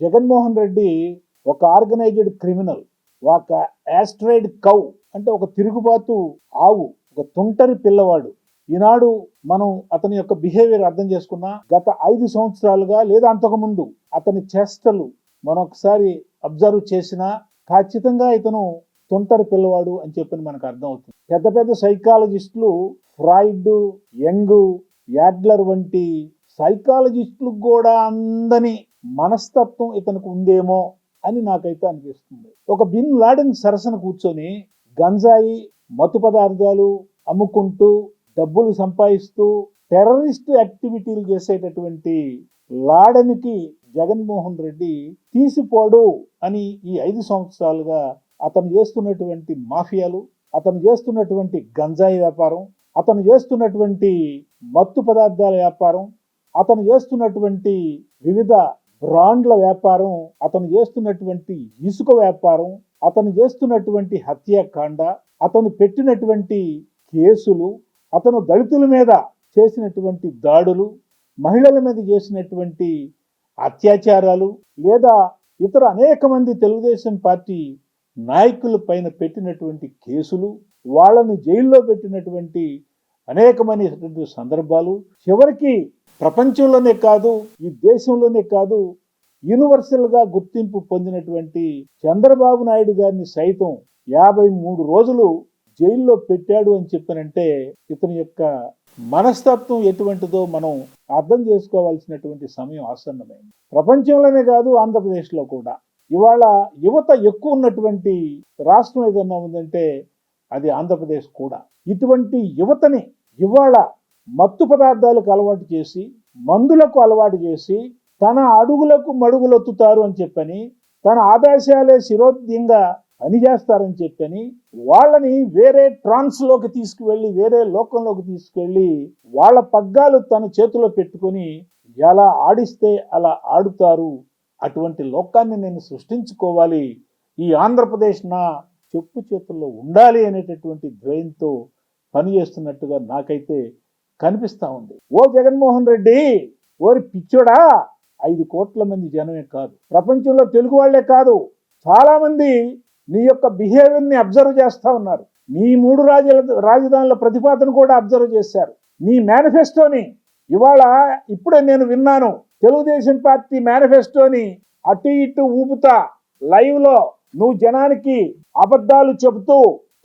జగన్మోహన్ రెడ్డి ఒక organised criminal ఒక యాస్ట్రైడ్ cow అంటే ఒక తిరుగుబాతు ఆవు ఒక తుంటరి పిల్లవాడు. ఈనాడు మనం అతని యొక్క బిహేవియర్ అర్థం చేసుకున్నా గత ఐదు సంవత్సరాలుగా లేదా అంతకుముందు అతని చేష్టలు మనం ఒకసారి అబ్జర్వ్ చేసినా ఖచ్చితంగా ఇతను తుంటరి పిల్లవాడు అని చెప్పి మనకు అర్థం అవుతుంది. పెద్ద పెద్ద సైకాలజిస్టులు ఫ్రాయిడ్ యంగ్ యాడ్లర్ వంటి సైకాలజిస్టులకు కూడా అందని మనస్తత్వం ఇతనికి ఉందేమో అని నాకైతే అనిపిస్తుంది. ఒక బిన్ లాడెన్ సరసన కూర్చొని గంజాయి మత్తు పదార్థాలు అమ్ముకుంటూ డబ్బులు సంపాదిస్తూ టెర్రరిస్ట్ యాక్టివిటీలు చేసేటటువంటి లాడెన్కి జగన్మోహన్ రెడ్డి తీసిపోడు అని ఈ ఐదు సంవత్సరాలుగా అతను చేస్తున్నటువంటి మాఫియాలు అతను చేస్తున్నటువంటి గంజాయి వ్యాపారం అతను చేస్తున్నటువంటి మత్తు పదార్థాల వ్యాపారం అతను చేస్తున్నటువంటి వివిధ బ్రాండ్ల వ్యాపారం అతను చేస్తున్నటువంటి ఇసుక వ్యాపారం అతను చేస్తున్నటువంటి హత్యాకాండ అతను పెట్టినటువంటి కేసులు అతను దళితుల మీద చేసినటువంటి దాడులు మహిళల మీద చేసినటువంటి అత్యాచారాలు లేదా ఇతర అనేక మంది తెలుగుదేశం పార్టీ నాయకుల పైన పెట్టినటువంటి కేసులు వాళ్ళని జైల్లో పెట్టినటువంటి అనేకమైనటువంటి సందర్భాలు. చివరికి ప్రపంచంలోనే కాదు ఈ దేశంలోనే కాదు యూనివర్సల్గా గుర్తింపు పొందినటువంటి చంద్రబాబు నాయుడు గారిని సైతం యాభై మూడు రోజులు జైల్లో పెట్టాడు అని చెప్పానంటే ఇతని యొక్క మనస్తత్వం ఎటువంటిదో మనం అర్థం చేసుకోవాల్సినటువంటి సమయం ఆసన్నమైంది. ప్రపంచంలోనే కాదు ఆంధ్రప్రదేశ్లో కూడా. ఇవాళ యువత ఎక్కువ ఉన్నటువంటి రాష్ట్రం ఏదన్నా ఉందంటే అది ఆంధ్రప్రదేశ్ కూడా. ఇటువంటి యువతని ఇవాళ మత్తు పదార్థాలకు అలవాటు చేసి మందులకు అలవాటు చేసి తన అడుగులకు మడుగులొత్తుతారు అని చెప్పని తన ఆదేశాలే శిరోద్యంగా పనిచేస్తారని చెప్పని వాళ్ళని వేరే ట్రాన్స్లోకి తీసుకువెళ్ళి వేరే లోకంలోకి తీసుకెళ్ళి వాళ్ళ పగ్గాలు తన చేతిలో పెట్టుకొని ఎలా ఆడిస్తే అలా ఆడుతారు? అటువంటి లోకాన్ని నేను సృష్టించుకోవాలి. ఈ ఆంధ్రప్రదేశ్ నా చెప్పు చేతుల్లో ఉండాలి అనేటటువంటి ధ్యేయంతో పనిచేస్తున్నట్టుగా నాకైతే కనిపిస్తూ ఉంది. ఓ జగన్మోహన్ రెడ్డి ఓరి పిచ్చోడా ఐదు కోట్ల మంది జనమే కాదు. ప్రపంచంలో తెలుగు వాళ్ళే కాదు. చాలామంది నీ యొక్క బిహేవియర్ని అబ్జర్వ్ చేస్తూ ఉన్నారు. నీ మూడు రాజ రాజధానుల ప్రతిపాదన కూడా అబ్జర్వ్ చేశారు. నీ మేనిఫెస్టోని ఇవాళ ఇప్పుడే నేను విన్నాను. తెలుగుదేశం పార్టీ మేనిఫెస్టోని అటు ఇటు ఊపుతా లైవ్లో నువ్వు జనానికి అబద్ధాలు చెబుతూ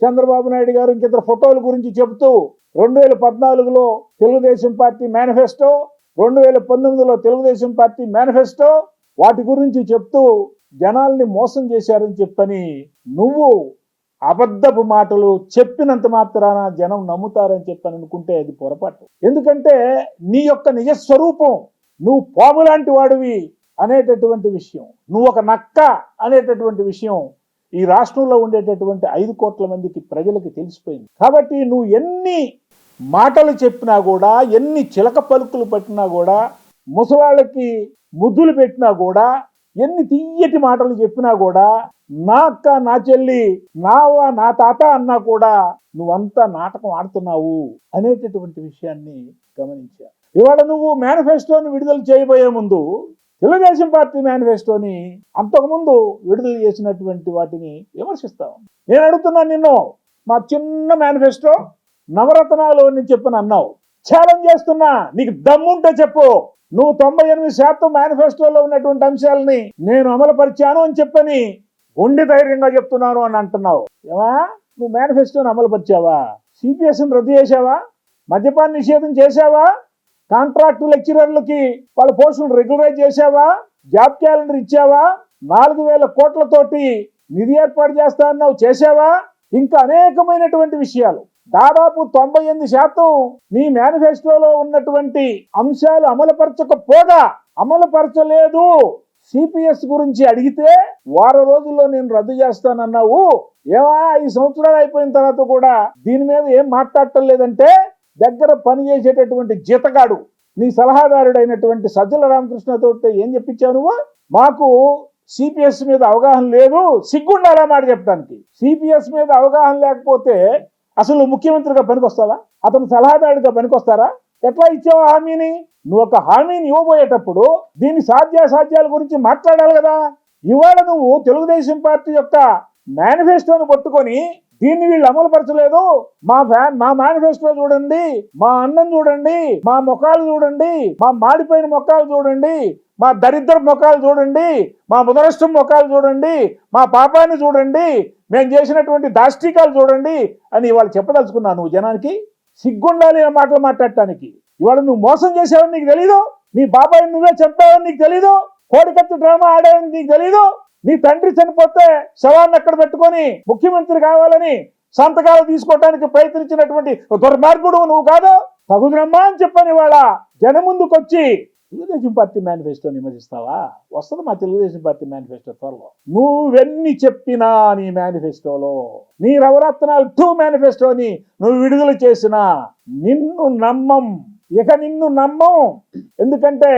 చంద్రబాబు నాయుడు గారు ఇంకిద్దరు ఫోటోల గురించి చెబుతూ రెండు వేల పద్నాలుగులో తెలుగుదేశం పార్టీ మేనిఫెస్టో రెండు వేల పంతొమ్మిదిలో తెలుగుదేశం పార్టీ మేనిఫెస్టో వాటి గురించి చెప్తూ జనాల్ని మోసం చేశారని చెప్పని నువ్వు అబద్ధపు మాటలు చెప్పినంత మాత్రాన జనం నమ్ముతారని చెప్పని అనుకుంటే అది పొరపాటు. ఎందుకంటే నీ యొక్క నిజ స్వరూపం నువ్వు పాము లాంటి వాడివి అనేటటువంటి విషయం నువ్వు ఒక నక్క అనేటటువంటి విషయం ఈ రాష్ట్రంలో ఉండేటటువంటి ఐదు కోట్ల మందికి ప్రజలకి తెలిసిపోయింది. కాబట్టి నువ్వు ఎన్ని మాటలు చెప్పినా కూడా ఎన్ని చిలక పలుకులు పట్టినా కూడా ముసలాళ్ళకి ముద్దులు పెట్టినా కూడా ఎన్ని తీయటి మాటలు చెప్పినా కూడా నా అక్క నా చెల్లి నావ నా తాత అన్నా కూడా నువ్వంతా నాటకం ఆడుతున్నావు అనేటటువంటి విషయాన్ని గమనించా. ఇవాళ నువ్వు మేనిఫెస్టోని విడుదల చేయబోయే ముందు తెలుగుదేశం పార్టీ మేనిఫెస్టోని అంతకుముందు విడుదల చేసినటువంటి వాటిని విమర్శిస్తావు నేను అడుగుతున్నాను నిన్ను మా చిన్న మేనిఫెస్టో నవరత్నాలు అని చెప్పని అన్నావు. ఛాలెంజ్ చేస్తున్నా. నీకు దమ్ముంటే చెప్పు. నువ్వు తొంభై ఎనిమిది శాతం మేనిఫెస్టోలో ఉన్నటువంటి అంశాలని నేను అమలుపరిచాను అని చెప్పని ఉండి ధైర్యంగా చెప్తున్నాను అని అంటున్నావు. ఏమా? నువ్వు మేనిఫెస్టోని అమలుపరిచావా? సిపిఎస్ని రద్దు చేసావా మద్యపాన్ని నిషేధం చేశావా? కాంట్రాక్టు లెక్చరర్లకి వాళ్ళ పోస్టులు రెగ్యులరైజ్ చేశావా? జాబ్ క్యాలెండర్ ఇచ్చావా? నాలుగు వేల కోట్లతోటి నిధి ఏర్పాటు చేస్తా అన్నావు. చేసావా ఇంకా అనేకమైనటువంటి విషయాలు. దాదాపు తొంభై ఎనిమిది శాతం మీ మేనిఫెస్టోలో ఉన్నటువంటి అంశాలు అమలుపరచకపోగా అమలుపరచలేదు. సిపిఎస్ గురించి అడిగితే వారం రోజుల్లో నేను రద్దు చేస్తానన్నావు. ఏమా ఈ సంవత్సరాలు అయిపోయిన తర్వాత కూడా దీని మీద ఏం మాట్లాడటం లేదంటే దగ్గర పనిచేసేటటువంటి జీతగాడు నీ సలహాదారుడైనటువంటి సజ్జల రామకృష్ణతో ఏం చెప్పించావు మాకు సిపిఎస్ మీద అవగాహన లేదు. సిగ్గుండాలా మాట చెప్పడానికి. సిపిఎస్ మీద అవగాహన లేకపోతే అసలు నువ్వు ముఖ్యమంత్రిగా పనికొస్తావా? అతను సలహాదారుడిగా పనికొస్తారా? ఎట్లా ఇచ్చావు హామీని? నువ్వు ఒక హామీని ఇవ్వబోయేటప్పుడు దీని సాధ్యాసాధ్యాల గురించి మాట్లాడాలి కదా. ఇవాళ నువ్వు తెలుగుదేశం పార్టీ యొక్క మేనిఫెస్టోను పట్టుకొని దీన్ని వీళ్ళు అమలుపరచలేదు. మా ఫ్యాన్ మా మేనిఫెస్టో చూడండి మా అన్నం చూడండి మా ముఖాలు చూడండి మా మాడిపోయిన మొక్కలు చూడండి మా దరిద్ర ముఖాలు చూడండి మా ముదరష్టం ముఖాలు చూడండి మా పాపాన్ని చూడండి మేము చేసినటువంటి దాష్టికాలు చూడండి అని ఇవాళ చెప్పదలుచుకున్నాను నువ్వు జనానికి. సిగ్గుండాలి ఆ మాటలు మాట్లాడటానికి. ఇవాళ నువ్వు మోసం చేసావని నీకు తెలీదు నీ బాబాయ్ నువ్వే చెప్పావని నీకు తెలీదు కోడికత్తు డ్రామా ఆడావని నీకు తెలీదు నీ తండ్రి చనిపోతే శవాన్ని అక్కడ పెట్టుకొని ముఖ్యమంత్రి కావాలని సంతకాలు తీసుకోవడానికి ప్రయత్నించినటువంటి దుర్మార్గుడు నువ్వు కాదు. తగుదరమ్మా అని చెప్పని వాళ్ళ జనం ముందుకొచ్చి తెలుగుదేశం పార్టీ మేనిఫెస్టో నిమజిస్తావా వస్తుంది మా తెలుగుదేశం పార్టీ మేనిఫెస్టో త్వరలో. నువ్వెన్ని చెప్పినా నీ మేనిఫెస్టోలో నీ నవరత్నాలు టూ మేనిఫెస్టోని నువ్వు విడుదల చేసినా నిన్ను నమ్మం. ఇక నిన్ను నమ్మం. ఎందుకంటే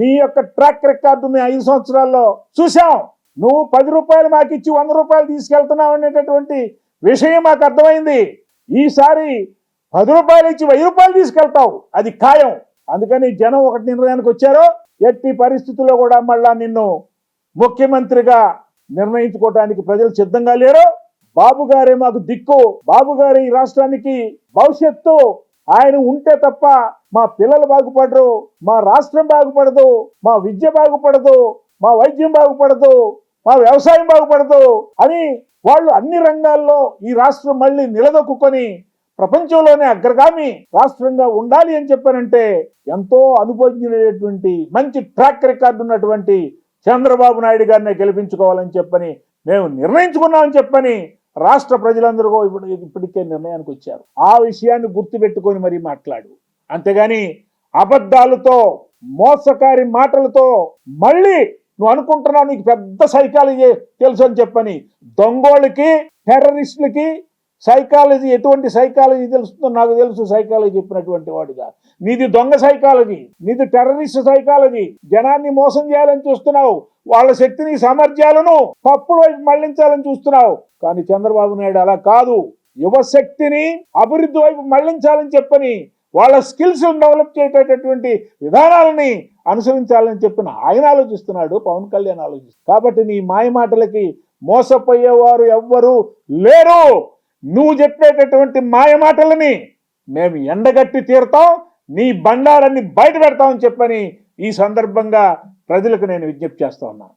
నీ యొక్క ట్రాక్ రికార్డు మీ ఐదు సంవత్సరాల్లో చూసాం నువ్వు పది రూపాయలు మాకు ఇచ్చి వంద రూపాయలు తీసుకెళ్తున్నావు అనేటటువంటి విషయం మాకు అర్థమైంది. ఈసారి పది రూపాయలు ఇచ్చి వెయ్యి రూపాయలు తీసుకెళ్తావు. అది ఖాయం. అందుకని జనం ఒకటి నిర్ణయానికి వచ్చారో. ఎట్టి పరిస్థితుల్లో కూడా మళ్ళా నిన్ను ముఖ్యమంత్రిగా నిర్ణయించుకోవడానికి ప్రజలు సిద్ధంగా లేరు. బాబు గారే మాకు దిక్కు. బాబు గారి ఈ రాష్ట్రానికి భవిష్యత్తు. ఆయన ఉంటే తప్ప మా పిల్లలు బాగుపడరు మా రాష్ట్రం బాగుపడదు మా విద్య బాగుపడదు మా వైద్యం బాగుపడదు మా వ్యవసాయం బాగుపడదు అని వాళ్ళు అన్ని రంగాల్లో ఈ రాష్ట్రం మళ్ళీ నిలదొక్కుని ప్రపంచంలోనే అగ్రగామి రాష్ట్రంగా ఉండాలి అని చెప్పానంటే ఎంతో అనుభవజ్ఞులైనటువంటి మంచి ట్రాక్ రికార్డు ఉన్నటువంటి చంద్రబాబు నాయుడు గారిని గెలిపించుకోవాలని చెప్పని మేము నిర్ణయించుకున్నామని చెప్పని రాష్ట్ర ప్రజలందరూ ఇప్పుడు ఇప్పటికే నిర్ణయానికి వచ్చారు. ఆ విషయాన్ని గుర్తుపెట్టుకొని మరీ మాట్లాడు. అంతేగాని అబద్ధాలతో మోసకారి మాటలతో మళ్ళీ నువ్వు అనుకుంటున్నావు నీకు పెద్ద సైకాలజీ తెలుసు అని చెప్పని దొంగోళ్ళకి టెర్రరిస్టులకి సైకాలజీ ఎటువంటి సైకాలజీ తెలుస్తుందో నాకు తెలుసు సైకాలజీ చెప్పినటువంటి వాడిగా నీది దొంగ సైకాలజీ నీది టెర్రరిస్ట్ సైకాలజీ. జనాన్ని మోసం చేయాలని చూస్తున్నావు వాళ్ళ శక్తిని సామర్థ్యాలను తప్పుడు వైపు మళ్ళించాలని చూస్తున్నావు. కానీ చంద్రబాబు నాయుడు అలా కాదు. యువశక్తిని అభివృద్ధి వైపు మళ్ళించాలని చెప్పని వాళ్ళ స్కిల్స్ డెవలప్ చేసేటటువంటి విధానాలని అనుసరించాలని చెప్పిన ఆయన ఆలోచిస్తున్నాడు పవన్ కళ్యాణ్ ఆలోచిస్తున్నాడు. కాబట్టి నీ మాయ మాటలకి మోసపోయేవారు ఎవ్వరు లేరు. నువ్వు చెప్పేటటువంటి మాయ మాటలని మేము ఎండగట్టి తీరుతాం నీ బండారాన్ని బయట పెడతామని చెప్పని ఈ సందర్భంగా ప్రజలకు నేను విజ్ఞప్తి చేస్తా ఉన్నాను.